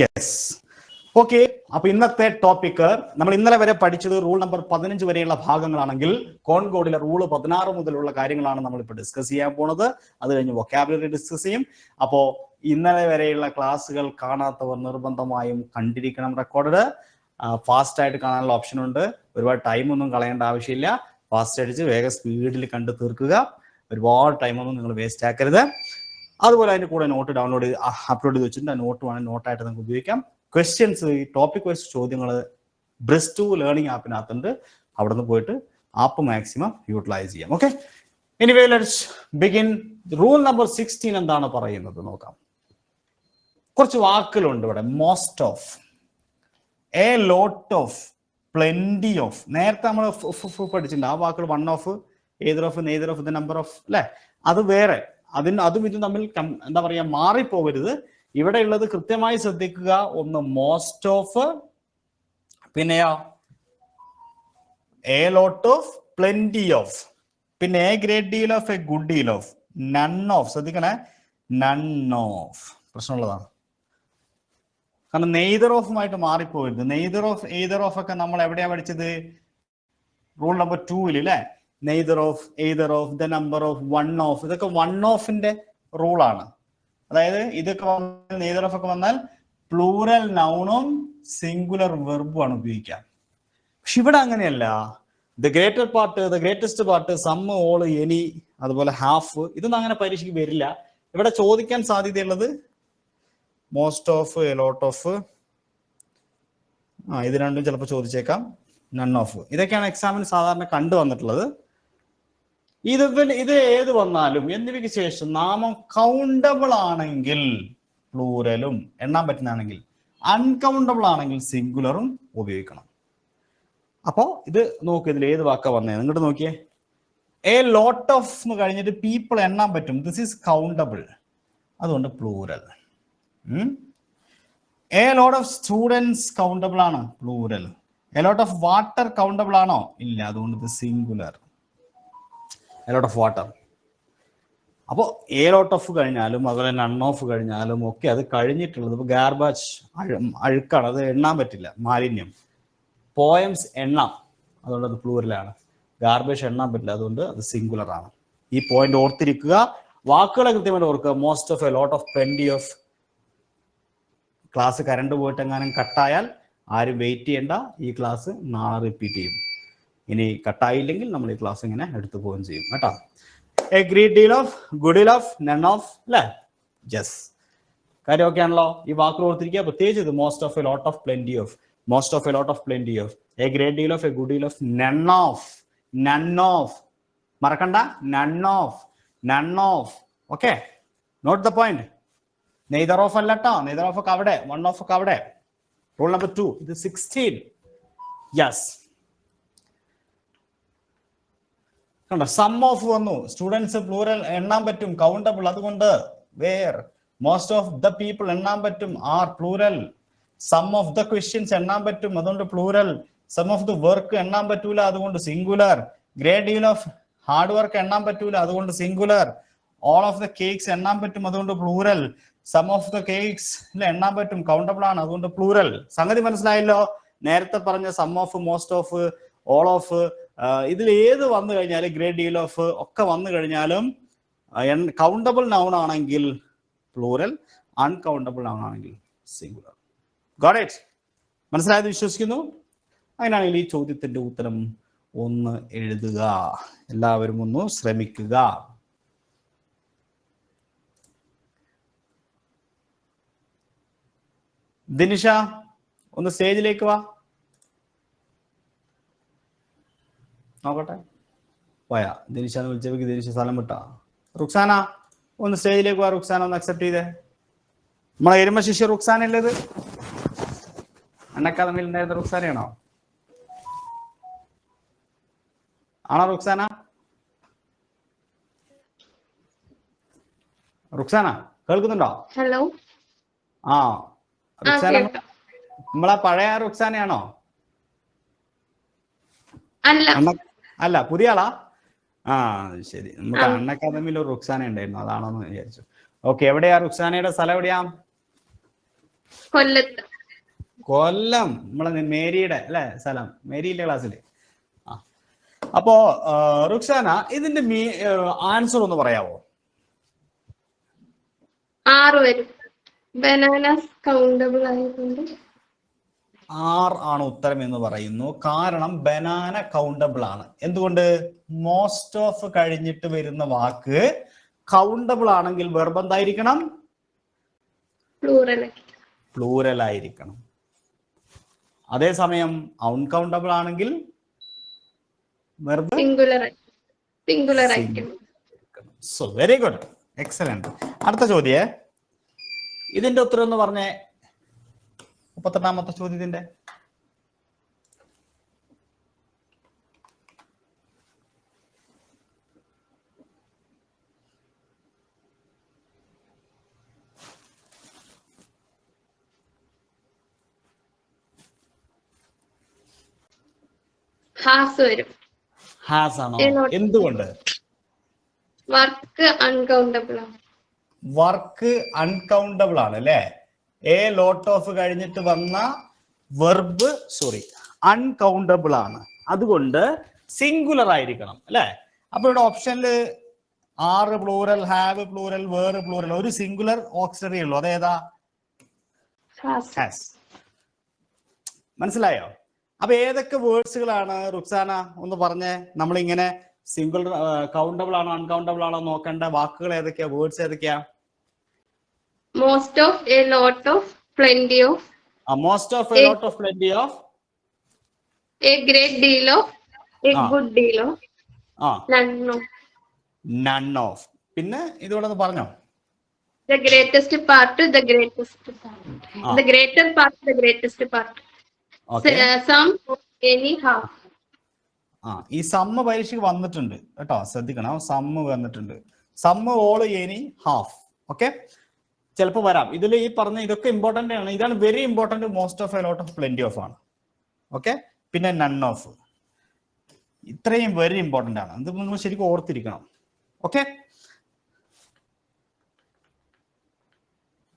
Yes okay അപ്പൊ ഇന്നത്തെ topic നമ്മൾ ഇന്നലെ വരെ പഠിച്ചത് റൂൾ നമ്പർ പതിനഞ്ച് വരെയുള്ള ഭാഗങ്ങളാണെങ്കിൽ കോൺകോഡിലെ റൂൾ പതിനാറ് മുതലുള്ള കാര്യങ്ങളാണ് നമ്മൾ ഇപ്പൊ ഡിസ്കസ് ചെയ്യാൻ പോണത്. അത് കഴിഞ്ഞ് വൊക്കാബുലറി ഡിസ്കസ് ചെയ്യും. അപ്പോ ഇന്നലെ വരെയുള്ള ക്ലാസ്സുകൾ കാണാത്തവർ നിർബന്ധമായും കണ്ടിരിക്കണം റെക്കോർഡ് ഫാസ്റ്റ് ആയിട്ട് കാണാനുള്ള ഓപ്ഷൻ ഉണ്ട്. ഒരുപാട് ടൈം ഒന്നും കളയേണ്ട ആവശ്യമില്ല. ഫാസ്റ്റ് അടിച്ച് വേഗം സ്പീഡിൽ കണ്ട് തീർക്കുക. ഒരുപാട് ടൈമൊന്നും നിങ്ങൾ വേസ്റ്റ് ആക്കരുത്. അതുപോലെ അതിന്റെ കൂടെ നോട്ട് ഡൗൺലോഡ് ചെയ്ത് അപ്ലോഡ് ചെയ്ത് വെച്ചിട്ടുണ്ട്. ആ നോട്ട് വേണമെങ്കിൽ നോട്ടായിട്ട് നമുക്ക് ഉപയോഗിക്കാം. ക്വസ്റ്റ്യൻസ് ഈ ടോപ്പിക് വൈസ് ചോദ്യങ്ങൾ ബ്രിസ്റ്റു ലേണിംഗ് ആപ്പിനകത്തുണ്ട് അവിടെ നിന്ന് പോയിട്ട് ആപ്പ് മാക്സിമം യൂട്ടിലൈസ് ചെയ്യാം. Okay anyway let's begin rule number sixteen എന്താണ് പറയുന്നത്? നോക്കാം. കുറച്ച് വാക്കുകളുണ്ട് ഇവിടെ. Most of a lot of plenty of നേരത്തെ നമ്മൾ പഠിച്ചിട്ടുണ്ട്. ആ വാക്കുകൾ one of either of neither of the number of അല്ലെ? അത് വേറെ. അതിന് അതും ഇതും തമ്മിൽ എന്താ പറയാ മാറിപ്പോകരുത്. ഇവിടെ ഉള്ളത് കൃത്യമായി ശ്രദ്ധിക്കുക. ഒന്ന് മോസ്റ്റ് ഓഫ് പിന്നെയോ a lot of plenty of പിന്നെ a great deal of a good deal of none of ശ്രദ്ധിക്കണേ. നൺ ഓഫ് പ്രശ്നമുള്ളതാണ്. കാരണം നെയ്തർ ഓഫുമായിട്ട് മാറിപ്പോകരുത്. നെയ്തർ ഓഫ് എയ്തർ ഓഫ് ഒക്കെ നമ്മൾ എവിടെയാ പഠിച്ചത്? റൂൾ നമ്പർ ടൂവിൽ അല്ലെ neither of either of the number of one of ഇതൊക്കെ വൺ ഓഫിന്റെ റൂളാണ് അതായത് ഇതൊക്കെ വന്നാൽ നെയ്തർ ഓഫ് ഒക്കെ വന്നാൽ പ്ലൂറൽ നൗണും സിംഗുലർ വെർബും ആണ് ഉപയോഗിക്കുക. പക്ഷെ ഇവിടെ അങ്ങനെയല്ല. The greater part the greatest part some all any അതുപോലെ ഹാഫ് ഇതൊന്നും അങ്ങനെ പരീക്ഷയ്ക്ക് വരില്ല. ഇവിടെ ചോദിക്കാൻ സാധ്യതയുള്ളത് most of a lot of ആ ഇത് രണ്ടും ചിലപ്പോൾ ചോദിച്ചേക്കാം. നൺ ഓഫ് ഇതൊക്കെയാണ് എക്സാമിന് സാധാരണ കണ്ടു വന്നിട്ടുള്ളത് ഇത് ഇത് ഏത് വന്നാലും എന്നിവയ്ക്ക് ശേഷം നാമം കൗണ്ടബിൾ ആണെങ്കിൽ പ്ലൂരലും എണ്ണാൻ പറ്റുന്നതാണെങ്കിൽ അൺകൗണ്ടബിൾ ആണെങ്കിൽ സിംഗുലറും ഉപയോഗിക്കണം. അപ്പോ ഇത് നോക്ക് ഇതിൽ ഏത് വാക്ക വന്നേ? നിങ്ങോട്ട് നോക്കിയേ. എ ലോട്ട് ഓഫ് എന്ന് കഴിഞ്ഞിട്ട് പീപ്പിൾ എണ്ണാൻ പറ്റും. ദിസ് ഈസ് കൗണ്ടബിൾ അതുകൊണ്ട് plural a lot of students countable ആണ്. Plural a lot of water countable ആണോ? ഇല്ല. അതുകൊണ്ട് ഇത് singular a lot of water അപ്പോൾ എ ലോട്ട് ഓഫ് കഴിഞ്ഞാലും അതുപോലെ നൺ ഓഫ് കഴിഞ്ഞാലും ഒക്കെ അത് കഴിഞ്ഞിട്ടുള്ളത് ഇപ്പോൾ ഗാർബാജ് അഴുക്കാണ്. അത് എണ്ണാൻ പറ്റില്ല. മാലിന്യം. പോയംസ് എണ്ണാം. അതുകൊണ്ട് അത് പ്ലൂരലാണ് ഗാർബേജ് എണ്ണാൻ പറ്റില്ല. അതുകൊണ്ട് അത് സിംഗുലർ ആണ്. ഈ പോയിന്റ് ഓർത്തിരിക്കുക. വാക്കുകളെ കൃത്യമായിട്ട് ഓർക്കുക. Most of a lot of plenty of class current പോയിട്ട് എങ്ങാനും കട്ടായാൽ ആരും വെയിറ്റ് ചെയ്യേണ്ട. ഈ ക്ലാസ് നാളെ റിപ്പീറ്റ് ചെയ്യും. ഇനി കട്ടായില്ലെങ്കിൽ നമ്മൾ ഈ ക്ലാസ് ഇങ്ങനെ എടുത്തു പോവുകയും ചെയ്യും കേട്ടോ. A great deal of good deal of none of അല്ലേ ജസ് കാര്യം ഒക്കെ ആണല്ലോ. ഈ വാക്ക് ഓർത്തിരിക്കുക. പ്രത്യേകിച്ച് ഇത് most of a lot of plenty of most of a lot of plenty of a great deal of a good deal of none of none of മറക്കണ്ട. None of none of okay note the point neither of അല്ല കേട്ടോ neither of ഒക്കെ അവിടെ. One of ഒക്കെ അവിടെ. Rule number two ഇത് sixteen yes കണ്ടോ some of വന്നു. സ്റ്റുഡൻസ് പ്ലൂറൽ എണ്ണാൻ പറ്റും കൗണ്ടബിൾ അതുകൊണ്ട് where most of the people എണ്ണാൻ പറ്റും are plural some of the questions എണ്ണാൻ പറ്റും അതുകൊണ്ട് plural some of the work എണ്ണാൻ പറ്റൂല അതുകൊണ്ട് singular great deal of hard work എണ്ണാൻ പറ്റൂല അതുകൊണ്ട് singular all of the cakes എണ്ണാൻ പറ്റും അതുകൊണ്ട് plural some of the cakes എണ്ണാൻ പറ്റും കൗണ്ടബിൾ ആണ് അതുകൊണ്ട് പ്ലൂറൽ സംഗതി മനസ്സിലായല്ലോ? നേരത്തെ പറഞ്ഞ some of most of all of ഇതിൽ ഏത് വന്നു കഴിഞ്ഞാലും ഗ്രേറ്റ് ഡീൽ ഓഫ് ഒക്കെ വന്നു കഴിഞ്ഞാലും കൗണ്ടബിൾ നൗൺ ആണെങ്കിൽ പ്ലൂറൽ അൺകൗണ്ടബിൾ നൗൺ ആണെങ്കിൽ സിംഗുലർ ഗോഡ് ഇറ്റ് മനസ്സിലായത് വിശ്വസിക്കുന്നു? അങ്ങനെയാണെങ്കിൽ ഈ ചോദ്യത്തിന്റെ ഉത്തരം ഒന്ന് എഴുതുക. എല്ലാവരും ഒന്ന് ശ്രമിക്കുക. ദിനിഷ ഒന്ന് സ്റ്റേജിലേക്ക് വാ. നോക്കട്ടെ. പോയാ. ദിനിഷാന്ന് വിളിച്ചപ്പോൾ ദിനിഷ സ്ഥലം വിട്ടാ. റുക്സാന ഒന്ന് സ്റ്റേജിലേക്ക് വാ റുക്സാന ഒന്ന് അക്സെപ്റ്റ് ചെയ്തേ. നമ്മളെ എരുമ ശിഷ്യ റുക്സാന അല്ലത് അണ്ണക്കാദമിയിൽ ഉണ്ടായിരുന്ന റുക്സാനയാണോ? ആണോ റുക്സാന? റുക്സാന കേൾക്കുന്നുണ്ടോ? ഹലോ ആ റുക്സാന നമ്മളെ പഴയ റുക്സാനയാണോ? അല്ല. അല്ല പുതിയ ആളാ? ആ ശരി. നമുക്ക് അൺ അക്കാദമിയിൽ ഒരു റുക്സാന ഉണ്ടായിരുന്നു അതാണോന്ന് വിചാരിച്ചു. ഓക്കെ എവിടെയാ റുക്സാനയുടെ സ്ഥലം എവിടെയാ? കൊല്ലത്ത്. കൊല്ലം നമ്മളെ മേരിയുടെ അല്ലെ സ്ഥലം മേരിയിലെ ക്ലാസ്സിൽ. ആ. അപ്പോ റുക്സാന ഇതിന്റെ മീ ആൻസർ ഒന്ന് പറയാവോ? ആറ് വരും. ബനാനാസ് കൗണ്ടബിൾ ആയതുകൊണ്ട്. ആർ ആണ് ഉത്തരം എന്ന് പറയുന്നു. കാരണം ബനാന കൗണ്ടബിൾ ആണ്. എന്തുകൊണ്ട്? മോസ്റ്റ് ഓഫ് കഴിഞ്ഞിട്ട് വരുന്ന വാക്ക് കൗണ്ടബിൾ ആണെങ്കിൽ വെർബ് എന്തായിരിക്കണം? പ്ലൂറൽ ആയിരിക്കണം. അതേസമയം അൺകൗണ്ടബിൾ ആണെങ്കിൽ വെർബ് സിംഗുലർ സിംഗുലർ ആയിരിക്കും സോ വെരി ഗുഡ് എക്സലന്റ് അടുത്ത ചോദ്യേ. ഇതിന്റെ ഉത്തരം എന്ന് പറഞ്ഞേ മുപ്പത്തെട്ടാമത്തെ ചോദ്യത്തിന്റെ. ഹാസ് വരും. ഹാസ് ആണോ? എന്തുകൊണ്ട്? വർക്ക് അൺകൗണ്ടബിൾ ആണ്. വർക്ക് അൺകൗണ്ടബിൾ ആണ് അല്ലേ? എ ലോട്ട് ഓഫ് കഴിഞ്ഞിട്ട് വന്ന വെർബ് സോറി അൺകൗണ്ടബിൾ ആണ്. അതുകൊണ്ട് സിംഗുലർ ആയിരിക്കണം അല്ലേ? അപ്പൊ ഇവിടെ ഓപ്ഷനിൽ ആറ് പ്ലൂറൽ ഹാവ് പ്ലൂറൽ വേറെ പ്ലൂറൽ ഒരു സിംഗുലർ ഓക്സിലറി ഉള്ളൂ. അതേതാ? മനസ്സിലായോ? അപ്പൊ ഏതൊക്കെ വേർഡ്സുകളാണ് റുക്സാന ഒന്ന് പറഞ്ഞേ? നമ്മളിങ്ങനെ സിംഗിൾ കൗണ്ടബിൾ ആണോ അൺകൗണ്ടബിൾ ആണോ നോക്കേണ്ട. വാക്കുകൾ ഏതൊക്കെയാ? വേർഡ്സ് ഏതൊക്കെയാ? Most of a lot of plenty of most of a lot of plenty of a great deal of a. Good deal of none of പിന്നെ ഇതുകൂടെ പറഞ്ഞോ? The greatest part the greatest ആ. Part the greater part the greatest part okay some any half ആ ഈ സമ്മ പരീക്ഷയ്ക്ക് വന്നിട്ടുണ്ട്. കേട്ടോ ശ്രദ്ധിക്കണം. സമ്മ വന്നിട്ടുണ്ട്. Some all any half okay ചിലപ്പോൾ വരാം. ഇതിൽ ഈ പറഞ്ഞ ഇതൊക്കെ ഇമ്പോർട്ടന്റ് ആണ്. ഇതാണ് very important most of a lot of plenty of ആണ്. ഓക്കെ പിന്നെ നൺ ഓഫ് ഇത്രയും വെരി ഇമ്പോർട്ടന്റ് ആണ്. ഇത് നിങ്ങൾ ശരിക്കും ഓർത്തിരിക്കണം. ഓക്കെ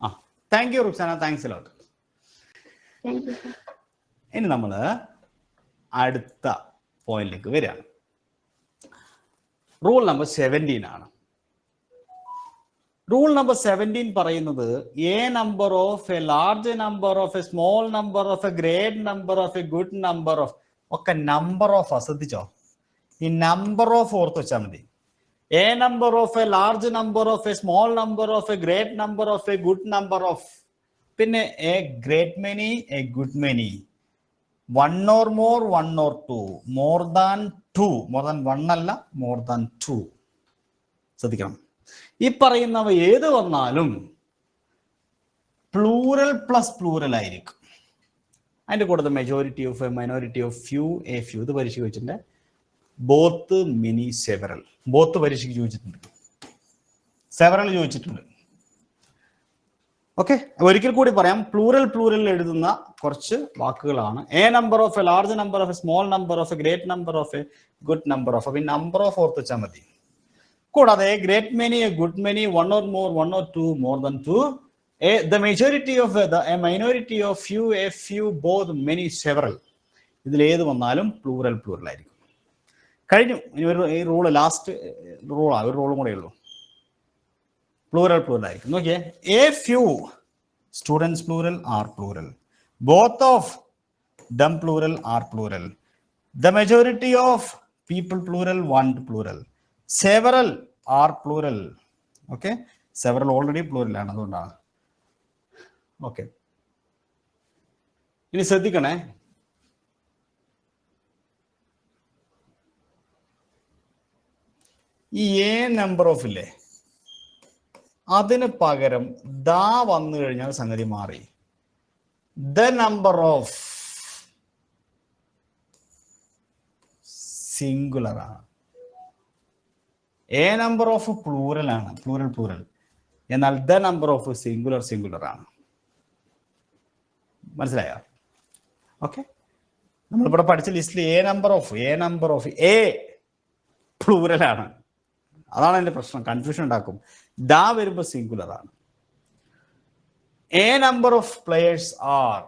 ആ thank you Ruksana thanks lot ഇനി നമ്മൾ അടുത്ത പോയിന്റിലേക്ക് വരികയാണ്. റൂൾ നമ്പർ സെവന്റീൻ ആണ്. റൂൾ നമ്പർ സെവന്റീൻ പറയുന്നത് a number of a large number of a small number of a great number of a good number of ഒക്കെ number of ശ്രദ്ധിച്ചോ ഈ നമ്പർ ഓഫ് ഓർത്ത് വെച്ചാൽ മതി a number of a large number of a small number of a great number of a good number of പിന്നെ a great many a good many one or more one or two more than two more than one അല്ല more than two ശ്രദ്ധിക്കണം ഈ പറയുന്നവ ഏത് വന്നാലും plural plus plural ആയിരിക്കും. അതിന്റെ കൂടെ majority of a minority of few a few ഇത് പരീക്ഷയ്ക്ക് ചോദിച്ചിട്ടുണ്ട് ബോത്ത് മിനി സെവറൽ ബോത്ത് പരീക്ഷയ്ക്ക് ചോദിച്ചിട്ടുണ്ട്. സെവറൽ ചോദിച്ചിട്ടുണ്ട്. ഓക്കെ ഒരിക്കൽ കൂടി പറയാം. പ്ലൂറൽ പ്ലൂറൽ എഴുതുന്ന കുറച്ച് വാക്കുകളാണ്. A number of a large number of a small number of a great number of a good number of number of ഓർത്ത് വെച്ചാൽ മതി. കൂടാതെ great many a good many one or more one or two more than two the majority of the a minority of few a few both many several ഇതിൽ ഏത് വന്നാലും plural plural ആയിരിക്കും. കഴിഞ്ഞു. ഇനി ഒരു ഈ റൂൾ ലാസ്റ്റ് റൂളാണ് ഒരു റൂളും കൂടെ ഉള്ളൂ. പ്ലൂറൽ പ്ലൂറൽ ആയിരിക്കും. നോക്കിയേ. A few students plural are plural both of them plural are plural the majority of people plural one plural several are plural okay several already plural ആണ് അതുകൊണ്ടാണ് ഓക്കെ ഇനി ശ്രദ്ധിക്കണേ. ഈ എ നമ്പർ ഓഫ് ഇല്ലേ അതിന് പകരം ദ വന്നു കഴിഞ്ഞാൽ സംഗതി മാറി. ദ നമ്പർ ഓഫ് സിംഗുലർ ആണ്. എ നമ്പർ ഓഫ് പ്ലൂറൽ ആണ്. പ്ലൂറൽ പ്ലൂറൽ എന്നാൽ the number of singular singular ആണ്. മനസ്സിലായോ? ഓക്കെ നമ്മളിവിടെ പഠിച്ച ലിസ്റ്റിൽ a number of a number of a plural ആണ്. അതാണ് എന്റെ പ്രശ്നം. കൺഫ്യൂഷൻ ഉണ്ടാക്കും. ദാ വരുമ്പോൾ ആണ്. A number of players are.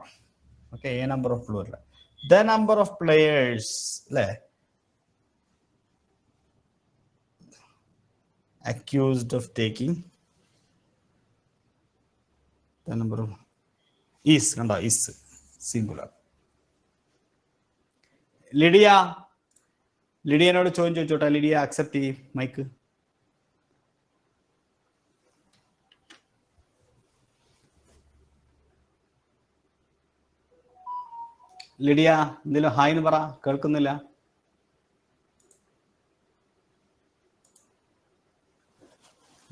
Okay a number of plural. The number of players അല്ലേ accused of taking the number of is കണ്ടോ? is singular. ലിഡിയ ലിഡിയനോട് ചോദ്യം ചോദിച്ചോട്ടെ? ലിഡിയ അക്സെപ്റ്റ് ചെയ്യും. മൈക്ക് ലിഡിയ എന്തെങ്കിലും ഹായ് എന്ന് പറ. കേൾക്കുന്നില്ല.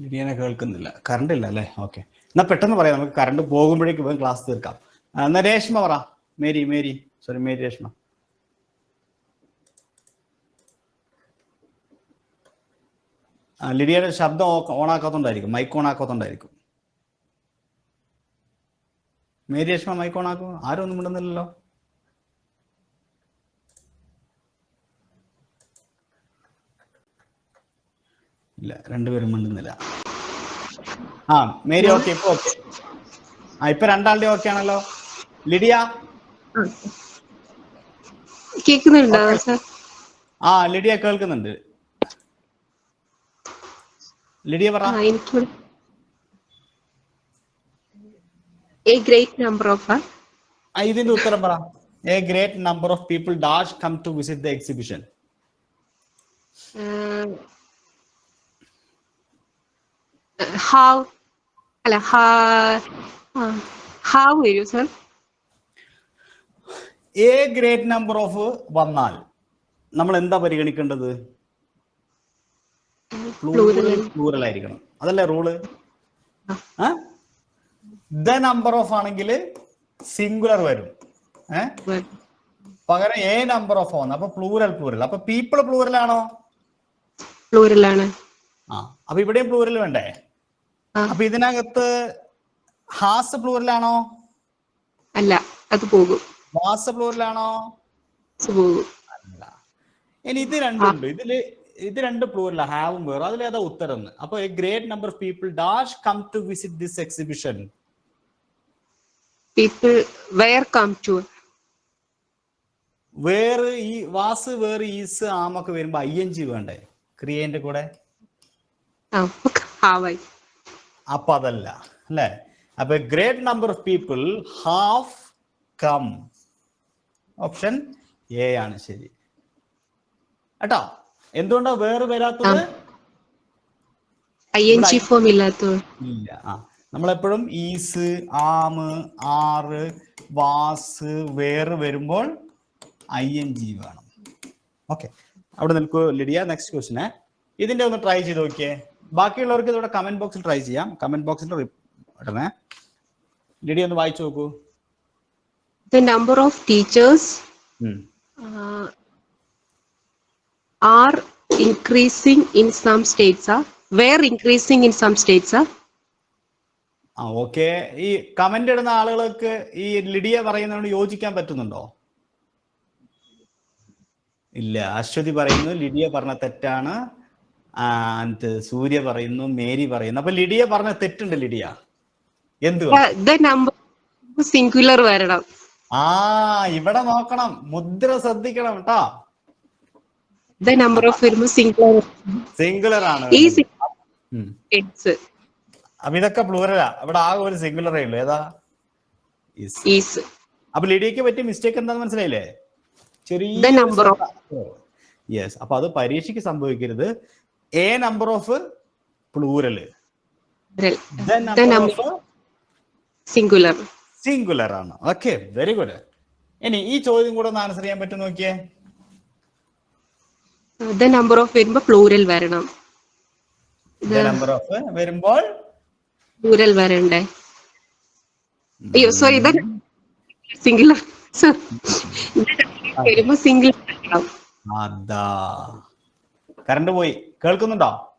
ലിഡിയനെ കേൾക്കുന്നില്ല. കറണ്ട് ഇല്ല അല്ലേ? ഓക്കെ എന്നാ പെട്ടെന്ന് പറയാം. നമുക്ക് കറണ്ട് പോകുമ്പോഴേക്ക് വേഗം ക്ലാസ് തീർക്കാം. എന്നാ രേഷ്മ പറ. Mary Mary. Sorry Mary Reshma. ലിഡിയുടെ ശബ്ദം ഓണാക്കാത്തോണ്ടായിരിക്കും. മൈക്ക് ഓണാക്കാത്തോണ്ടായിരിക്കും. മേരി രേഷ്മ മൈക്ക് ഓണാക്കും? ആരും ഒന്നും മിണ്ടുന്നില്ലല്ലോ. ഇല്ല രണ്ടുപേരും മിണ്ടുന്നില്ല. ആ മേരി ഓക്കെ ഇപ്പൊ ഓക്കെ ആ ഇപ്പൊ രണ്ടാളുടെ ഓക്കെ ആണല്ലോ. ലിഡിയ? കേൾക്കുന്നുണ്ടോ ആ ലിഡിയ കേൾക്കുന്നുണ്ട്. ലിഡിയ പറ. എ ഗ്രേറ്റ് നമ്പർ ഓഫ് ആ, ഇതിന്റെ ഉത്തരം പറ. A great number of people dash come to visit the exhibition have അല്ല ഹാവ് വരൂ sir a great number of വന്നാൽ നമ്മൾ എന്താ പരിഗണിക്കേണ്ടത് പ്ലൂറൽ ആയിരിക്കണം. അതല്ലേ റൂൾ ദ നമ്പർ ഓഫ് ആണെങ്കിൽ സിംഗുലർ വരും. പകരം എ നമ്പർ ഓഫ് വന്നു. അപ്പൊ പ്ലൂരൽ പ്ലൂരൽ അപ്പൊ പീപ്പിൾ പ്ലൂരൽ ആണോ? പ്ലൂറൽ ആണ്. ആ. അപ്പൊ ഇവിടെയും പ്ലൂരൽ വേണ്ടേ. അപ്പൊ ഇതിനകത്ത് ഹാസ് പ്ലൂറിലാണോ? അല്ല അത് പോകും. വാസ് പ്ലൂറിലാണോ? പോകും. അല്ല. ഇനി ഇത് രണ്ടുണ്ട്. ഇതിൽ ഇത് രണ്ട് പ്ലൂരൽ ഹാവും വേറും. അതിലേതാ ഉത്തരം. അപ്പൊ a great number of people dash come to visit this exhibition people were come to were ഈ വാസ് വേർ ഈസ് ആമൊക്കെ വരുമ്പോ ഐ എൻ ജി വേണ്ടേ? ക്രിയേന്റെ കൂടെ. ആ ഹാവായി അപ്പൊ അതല്ല അല്ലെ? അപ്പൊ great number of people have come option A ആണ് ശരി. കേട്ടോ? എന്തുകൊണ്ടാ വേറെ വരാത്തത്? ഫോം ഇല്ല. ആ. നമ്മളെപ്പോഴും ഈസ് ആമ് ആറ് വാസ് വേറ് വരുമ്പോൾ ഐ എൻ ജി വേണം. ഓക്കെ അവിടെ നിൽക്കൂ ലിഡിയ. നെക്സ്റ്റ് ക്വസ്റ്റിനെ ഇതിന്റെ ഒന്ന് ട്രൈ ചെയ്ത് നോക്കിയേ. ബാക്കിയുള്ളവർക്ക് ഇതോടെ കമന്റ് ബോക്സിൽ ട്രൈ ചെയ്യാം. കമന്റ് ബോക്സിൽ ഇടണേ. ലിഡിയ ഒന്ന് വായിച്ചു നോക്കൂ. The number of teachers are increasing in some states were increasing in some states ആ ഓക്കെ ഈ കമന്റ് ഇടുന്ന ആളുകൾക്ക് ഈ ലിഡിയ പറയുന്നതിനോട് യോജിക്കാൻ പറ്റുന്നുണ്ടോ? ഇല്ല. അശ്വതി പറയുന്നു ലിഡിയ പറഞ്ഞ തെറ്റാണ്. സൂര്യ പറയുന്നു മേരി പറയുന്നു. അപ്പൊ ലിഡിയ പറഞ്ഞ തെറ്റുണ്ട് ലിഡിയ. എന്ത് സിംഗുലർ വരണം. ആ ഇവിടെ നോക്കണം. മുദ്ര ശ്രദ്ധിക്കണം കേട്ടോ നമ്പർ ഓഫ് സിംഗുലർ സിംഗുലർ ആണ്. ഈ അപ്പൊ ഇതൊക്കെ പ്ലൂരലാ ഇവിടെ ആകെ ഒരു സിംഗുലറേ ഉള്ളൂ. ഏതാ? അപ്പൊ ലിഡിയക്ക് പറ്റിയ മിസ്റ്റേക്ക് എന്താന്ന് മനസ്സിലായില്ലേ? ചെറിയ യെസ് അപ്പൊ അത് പരീക്ഷയ്ക്ക് സംഭവിക്കരുത്. A number of plural the singular singular ആണ്. ഓക്കെ വെരി ഗുഡ് ഇനി ഈ ചോദ്യം കൂടെ ഒന്ന് ആൻസർ ചെയ്യാൻ പറ്റും നോക്കിയേ. ദ നമ്പർ ഓഫ് വരുമ്പോ പ്ലൂരൽ വരണം. നമ്പർ ഓഫ് വരുമ്പോൾ പ്ലൂരൽ വരണ്ടേ? അയ്യോ സോറി ദ സിംഗുലർ വരുമ്പോ സിംഗുലർ അതാ. കറണ്ട് പോയി. കേൾക്കുന്നുണ്ടോ?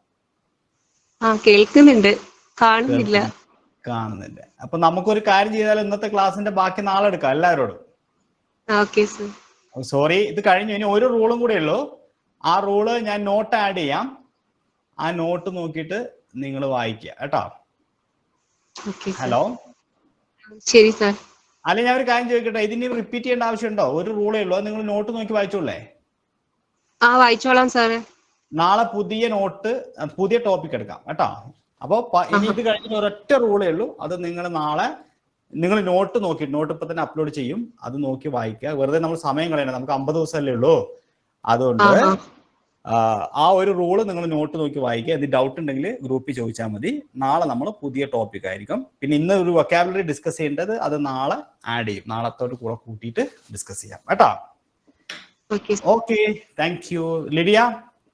ആ കേൾക്കുന്നുണ്ട്. കാണുന്നില്ല. കാണുന്നില്ല. അപ്പൊ നമുക്കൊരു കാര്യം ചെയ്താൽ ഇന്നത്തെ ക്ലാസ്സിന്റെ ബാക്കി നാളെ എടുക്കാം എല്ലാവരോടും. സോറി ഇത് കഴിഞ്ഞു. ഇനി ഒരു റൂളും കൂടെ ഉള്ളൂ. ആ റൂൾ ഞാൻ നോട്ട് ആഡ് ചെയ്യാം. ആ നോട്ട് നോക്കിയിട്ട് നിങ്ങൾ വായിക്കുക കേട്ടോ? ഹലോ? ശരി സാർ. അല്ല ഞാൻ ഒരു കാര്യം ചോദിക്കട്ടെ? ഇതിന് റിപ്പീറ്റ് ചെയ്യേണ്ട ആവശ്യമുണ്ടോ? ഒരു റൂളേ ഉള്ളൂ. നിങ്ങൾ നോട്ട് നോക്കി വായിച്ചോളേ. ആ വായിച്ചോളാം സാറേ. നാളെ പുതിയ നോട്ട് പുതിയ ടോപ്പിക് എടുക്കാം കേട്ടോ? അപ്പൊ ഇനി ഇത് കഴിഞ്ഞ ഒരൊറ്റ റൂളേ ഉള്ളൂ. അത് നിങ്ങൾ നാളെ നിങ്ങൾ നോട്ട് നോക്കി നോട്ട് ഇപ്പൊ തന്നെ അപ്ലോഡ് ചെയ്യും. അത് നോക്കി വായിക്കുക. വെറുതെ നമ്മൾ സമയം കളയണം നമുക്ക് അമ്പത് ദിവസമല്ലേ ഉള്ളൂ. അതുകൊണ്ട് ആ ഒരു റൂൾ നിങ്ങൾ നോട്ട് നോക്കി വായിക്കുക. എന്ത് ഡൗട്ട് ഉണ്ടെങ്കിൽ ഗ്രൂപ്പിൽ ചോദിച്ചാൽ മതി. നാളെ നമ്മൾ പുതിയ ടോപ്പിക് ആയിരിക്കും. പിന്നെ ഇന്ന് ഒരു വൊക്കാബുലറി ഡിസ്കസ് ചെയ്യേണ്ടത് അത് നാളെ ആഡ് ചെയ്യും. നാളത്തോട് കൂടെ കൂട്ടിയിട്ട് ഡിസ്കസ് ചെയ്യാം. കേട്ടോ? Okay thank you Lydia